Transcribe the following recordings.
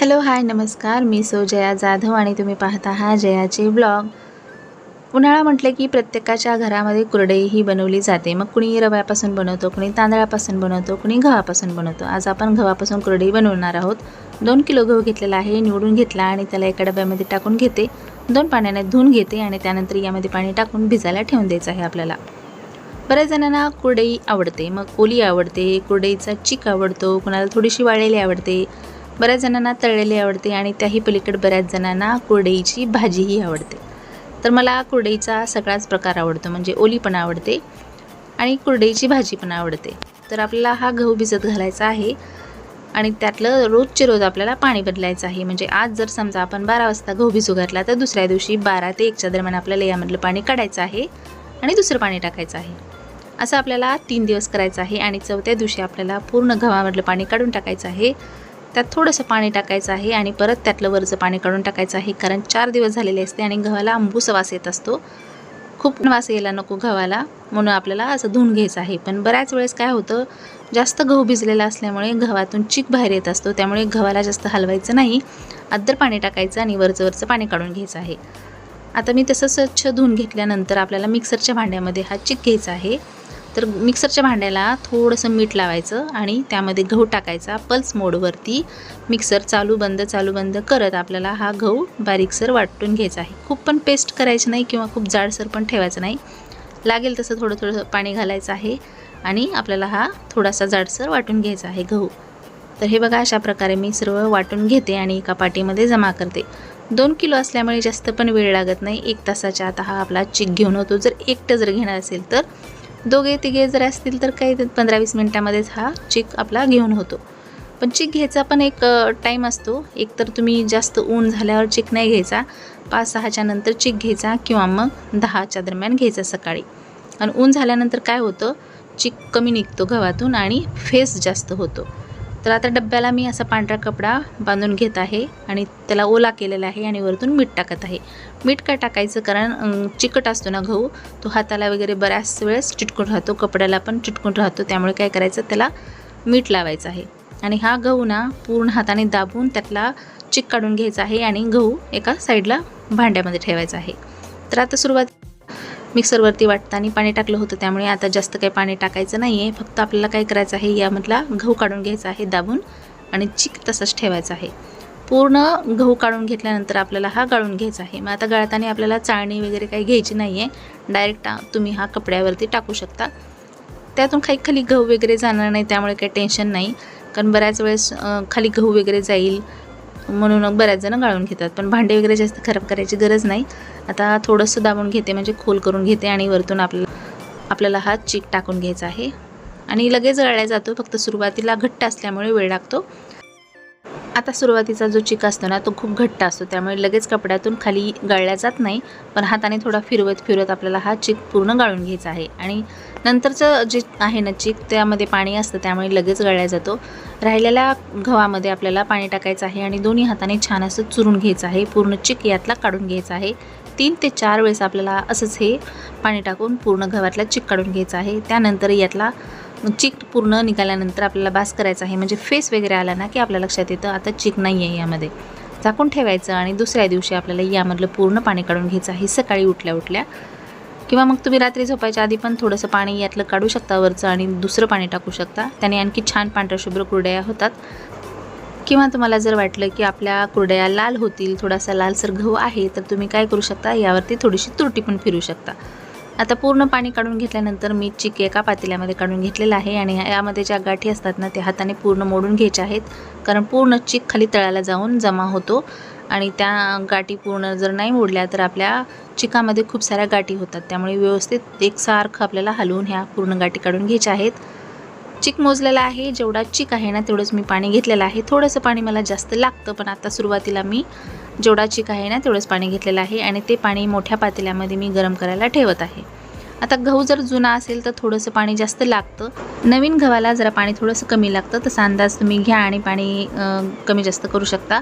Hello hi नमस्कार. मी so Jaya Jadhav आणि तुम्ही पाहता हा जयाचे ब्लॉग. उन्हाळा म्हटलं की प्रत्येकाच्या घरामध्ये कुरडई ही बनवली जाते. मग कुणी रव्यापासून बनवतो कुणी तांदळापासून बनवतो कुणी गव्हापासून बनवतो. आज आपण गव्हापासून कुरडई बनवणार आहोत. दोन किलो गहू घेतलेला आहे निवडून घेतला आणि त्याला एका डब्यामध्ये टाकून घेते. दोन पाण्याने धुवून घेते आणि त्यानंतर यामध्ये पाणी टाकून भिजायला ठेवून द्यायचं आहे आपल्याला. बऱ्याच जणांना कुरडई आवडते. मग ओली आवडते कुरडईचा चिक आवडतो कुणाला थोडीशी वाळलेली आवडते. बऱ्याच जणांना तळलेली आवडते आणि त्याही पलीकडे बऱ्याच जणांना कुरडईची भाजीही आवडते. तर मला कुरडईचा सगळाच प्रकार आवडतो म्हणजे ओली पण आवडते आणि कुरडईची भाजी पण आवडते. तर आपल्याला हा गहू भिजत घालायचा आहे आणि त्यातलं रोजचे रोज आपल्याला पाणी बदलायचं आहे. म्हणजे आज जर समजा आपण बारा वाजता गहू भिजू घातला तर दुसऱ्या दिवशी बारा ते एकच्या दरम्यान आपल्याला यामधलं पाणी काढायचं आहे आणि दुसरं पाणी टाकायचं आहे. असं आपल्याला तीन दिवस करायचं आहे आणि चौथ्या दिवशी आपल्याला पूर्ण गव्हामधलं पाणी काढून टाकायचं आहे. त्यात थोडंसं पाणी टाकायचं आहे आणि परत त्यातलं वरचं पाणी काढून टाकायचं आहे. कारण चार दिवस झालेले असते आणि गव्हाला आंबूस वास येत असतो. खूप वास यायला नको गव्हाला. म्हणून आपल्याला असं धुवून घ्यायचं आहे. पण बऱ्याच वेळेस काय होतं जास्त गहू भिजलेला असल्यामुळे गव्हातून चीक बाहेर येत असतो. त्यामुळे गव्हाला जास्त हलवायचं नाही. अद्दर पाणी टाकायचं आणि वरचं वरचं पाणी काढून घ्यायचं आहे. आता मी तसं स्वच्छ धुवून घेतल्यानंतर आपल्याला मिक्सरच्या भांड्यामध्ये हा चिक घ्यायचा आहे. तर मिक्सरच्या भांड्याला थोडंसं मीठ लावायचं आणि त्यामध्ये गहू टाकायचा पल्स मोडवरती मिक्सर चालू बंद चालू बंद करत आपल्याला हा गहू बारीकसर वाटून घ्यायचा आहे. खूप पण पेस्ट करायची नाही किंवा खूप जाडसर पण ठेवायचं नाही. लागेल तसं थोडं थोडं पाणी घालायचं आहे आणि आपल्याला हा थोडासा जाडसर वाटून घ्यायचा आहे गहू. तर हे बघा अशा प्रकारे मी सर्व वाटून घेते आणि एका पाटीमध्ये जमा करते. दोन किलो असल्यामुळे जास्त पण वेळ लागत नाही. एक तासाच्या आता हा आपला चिक घेऊन होतो. जर एकटं जर घेणार असेल तर दोघे तिघे जर असतील तर काही पंधरा वीस मिनटामध्येच हा चिक आपला घेऊन होतो. पण चिक घ्यायचा पण एक टाईम असतो. एक तर तुम्ही जास्त ऊन झाल्यावर चिक नाही घ्यायचा. पाच सहाच्या नंतर चिक घ्यायचा किंवा मग दहाच्या दरम्यान घ्यायचा सकाळी. आणि ऊन झाल्यानंतर काय होतं? चिक कमी निघतो गव्हातून आणि फेस जास्त होतो. तर आता डब्याला मी असा पांढरा कपडा बांधून घेत आहे आणि त्याला ओला केलेला आहे आणि वरतून मीठ टाकत आहे. मीठ का टाकायचं? कारण चिकट असतो ना गहू तो हाताला वगैरे बऱ्याच वेळेस चिटकून राहतो कपड्याला पण चिटकून राहतो त्यामुळे काय करायचं? त्याला मीठ लावायचं आहे. आणि हा गहू ना पूर्ण हाताने दाबून त्यातला चिक काढून घ्यायचा आहे आणि गहू एका साईडला भांड्यामध्ये ठेवायचा आहे. तर आता सुरुवात मिक्सरवरती वाटताना पाणी टाकलं होतं त्यामुळे आता जास्त काही पाणी टाकायचं नाही आहे फक्त आपल्याला काय करायचं आहे यामधला गहू काढून घ्यायचा आहे दाबून आणि चिक तसंच ठेवायचा आहे. पूर्ण गहू काढून घेतल्यानंतर आपल्याला हा गाळून घ्यायचा आहे. मग आता गाळताना आपल्याला चाळणी वगैरे काही घ्यायची नाही आहे डायरेक्ट तुम्ही हा कपड्यावरती टाकू शकता. त्यातून काही खाली गहू वगैरे जाणार नाही त्यामुळे काही टेन्शन नाही. कारण बऱ्याच वेळेस खाली गहू वगैरे जाईल म्हणून मग बऱ्याच जण गाळून घेतात. पण भांडे वगैरे जास्त खराब करायची गरज नाही. आता थोडंसं दाबून घेते म्हणजे खोल करून घेते आणि वरतून आपल्याला आपल्याला हा चीक टाकून घ्यायचा आहे. आणि लगेच गाळल्या जातो फक्त सुरुवातीला घट्ट असल्यामुळे वेळ लागतो. आता सुरुवातीचा जो चिक असतो ना तो खूप घट्ट असतो. त्यामुळे लगेच कपड्यातून खाली गाळल्या जात नाही. पण हाताने थोडा फिरवत फिरवत आपल्याला हा चिक पूर्ण गाळून घ्यायचा आहे. आणि नंतरचं जे आहे ना चिक त्यामध्ये पाणी असतं त्यामुळे लगेच गाळल्या जातो. राहिलेल्या गव्हामध्ये आपल्याला पाणी टाकायचं आहे आणि दोन्ही हाताने छान असं चुरून घ्यायचं आहे. पूर्ण चिक यातला काढून घ्यायचा आहे. तीन ते चार वेळेस आपल्याला असंच हे पाणी टाकून पूर्ण गव्हातला चिक काढून घ्यायचं आहे. त्यानंतर यातला चिक पूर्ण निघाल्यानंतर आपल्याला बास करायचा आहे. म्हणजे फेस वगैरे आला ना की आपल्या लक्षात येतं आता चिक नाही आहे यामध्ये. झाकून ठेवायचं आणि दुसऱ्या दिवशी आपल्याला यामधलं पूर्ण पाणी काढून घ्यायचं आहे. सकाळी उठल्या उठल्या. किंवा मग तुम्ही रात्री झोपायच्या आधी पण थोडंसं पाणी यातलं काढू शकता वरचं आणि दुसरं पाणी टाकू शकता. त्याने आणखी छान पांढऱ्या शुभ्र कुरडया होतात. किंवा तुम्हाला जर वाटलं की आपल्या कुरड्या लाल होतील थोडासा लालसर गहू आहे तर तुम्ही काय करू शकता? यावरती थोडीशी तुरटी पण फिरू शकता. आता पूर्ण पाणी काढून घेतल्यानंतर मी चिक एका पातेल्यामध्ये काढून घेतलेलं आहे आणि यामध्ये ज्या गाठी असतात ना त्या हाताने पूर्ण मोडून घ्यायच्या आहेत. कारण पूर्ण चिक खाली तळाला जाऊन जमा होतो आणि त्या गाठी पूर्ण जर नाही मोडल्या तर आपल्या चिकामध्ये खूप साऱ्या गाठी होतात. त्यामुळे व्यवस्थित एकसारखं आपल्याला हलवून ह्या पूर्ण गाठी काढून घ्यायच्या आहेत. चिक मोजलेला आहे. जेवढा चिक आहे ना तेवढंच मी पाणी घेतलेलं आहे. थोडंसं पाणी मला जास्त लागतं पण आता सुरुवातीला मी जेवढा चिक आहे ना तेवढंच पाणी घेतलेलं आहे आणि ते पाणी मोठ्या पातेल्यामध्ये मी गरम करायला ठेवत आहे. आता गहू जर जुना असेल तर थोडंसं पाणी जास्त लागतं. नवीन गव्हाला जरा पाणी थोडंसं कमी लागतं तसा अंदाज तुम्ही घ्या आणि पाणी कमी जास्त करू शकता.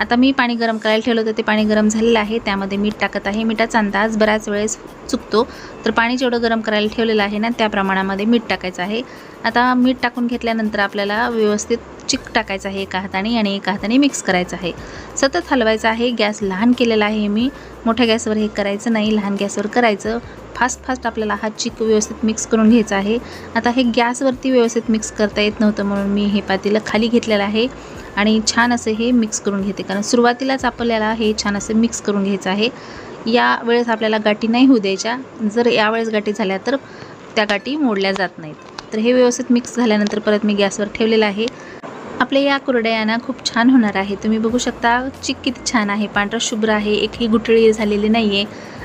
आता मी पाणी गरम करायला ठेवलं होतं ते पाणी गरम झालेलं आहे त्यामध्ये मीठ टाकत आहे. मिठाचा अंदाज बऱ्याच वेळेस चुकतो तर पाणी जेवढं गरम करायला ठेवलेलं आहे ना त्या प्रमाणामध्ये मीठ टाकायचं आहे. आता मीठ टाकून घेतल्यानंतर आपल्याला व्यवस्थित चिक टाकायचा आहे एका हाताने आणि एका हाताने मिक्स करायचं आहे. सतत हलवायचं आहे. गॅस लहान केलेला आहे मी. मोठ्या गॅसवर हे करायचं नाही. लहान गॅसवर करायचं. फास्ट फास्ट आपल्याला हा चिक व्यवस्थित मिक्स करून घ्यायचा आहे. आता हे गॅसवरती व्यवस्थित मिक्स करता येत नव्हतं म्हणून मी हे पातेलं खाली घेतलेलं आहे आणि छान असं हे मिक्स करून घेते. कारण सुरुवातीलाच आपल्याला हे छान असं मिक्स करून घ्यायचं आहे. या वेळेस आपल्याला गाठी नाही होऊ द्यायच्या. जर यावेळेस गाठी झाल्या तर त्या गाठी मोडल्या जात नाहीत. तर हे व्यवस्थित मिक्स झाल्यानंतर परत मी गॅसवर ठेवलेलं आहे. आपल्या या कुरड्यांना खूप छान होणार आहे. तुम्ही बघू शकता चिक किती छान आहे. पांढरा शुभ्र आहे. एकही गुठळी झालेली नाही आहे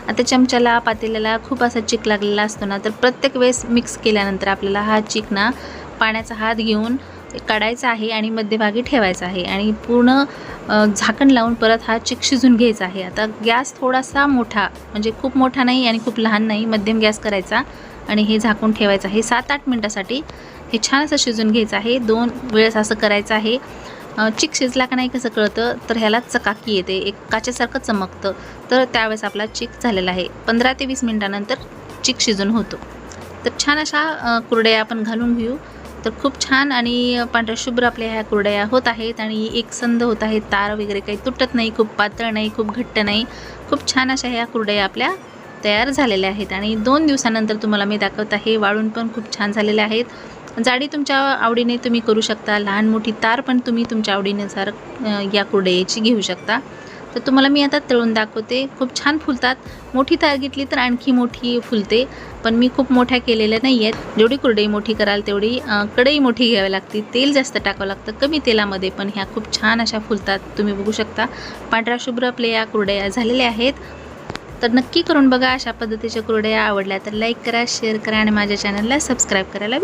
आता चमच्याला पातेल्याला खूप असा चिक लागलेला असतो ना तर प्रत्येक वेळेस मिक्स केल्यानंतर आपल्याला हा चिक ना पाण्याचा हात घेऊन काढायचा आहे आणि मध्यभागी ठेवायचा आहे. आणि पूर्ण झाकण लावून परत हा चिक शिजून घ्यायचा आहे. आता गॅस थोडासा मोठा म्हणजे खूप मोठा नाही आणि खूप लहान नाही मध्यम गॅस करायचा. आणि हे झाकून ठेवायचं आहे. सात आठ मिनटासाठी हे छान असं शिजून घ्यायचं आहे. दोन वेळेस असं करायचं आहे. चिक शिजला का नाही कसं कळतं? तर ह्याला चकाकी येते. एक काचेसारखं चमकतं. तर त्यावेळेस आपला चिक झालेला आहे. पंधरा ते वीस मिनटानंतर चिक शिजून होतो. तर छान अशा कुरड्या आपण घालून घेऊ. तर खूप छान आणि पांढऱ्या शुभ्र आपल्या ह्या कुरड्या होत आहेत आणि एकसंध होत आहेत तार वगैरे काही तुटत नाही खूप पातळ नाही खूप घट्ट नाही. खूप छान अशा ह्या कुरड्या आपल्या तयार झालेल्या आहेत आणि दोन दिवसानंतर तुम्हाला मी दाखवत आहे वाळून पण खूप छान झालेले आहेत. जाडी तुमच्या आवडीने तुम्ही करू शकता लहान मोठी तार पण तुम्ही तुमच्या आवडीनुसार या कुरडयाची घेऊ शकता. तर तुम्हाला मी आता तळून दाखवते. खूप छान फुलतात. मोठी तार घेतली तर आणखी मोठी फुलते पण मी खूप मोठ्या केलेल्या नाही आहेत जेवढी कुरडई मोठी कराल तेवढी कढई मोठी घ्यावी लागते. तेल जास्त टाकावं लागतं. कमी तेलामध्ये पण ह्या खूप छान अशा फुलतात. तुम्ही बघू शकता. पांढरा शुभ्र आपल्या या कुरडया झालेल्या आहेत. तर नक्की करून बघा. अशा पद्धतीच्या कुरड्या आवडल्या तर लाईक करा शेअर करा आणि माझ्या चॅनलला सबस्क्राईब करायला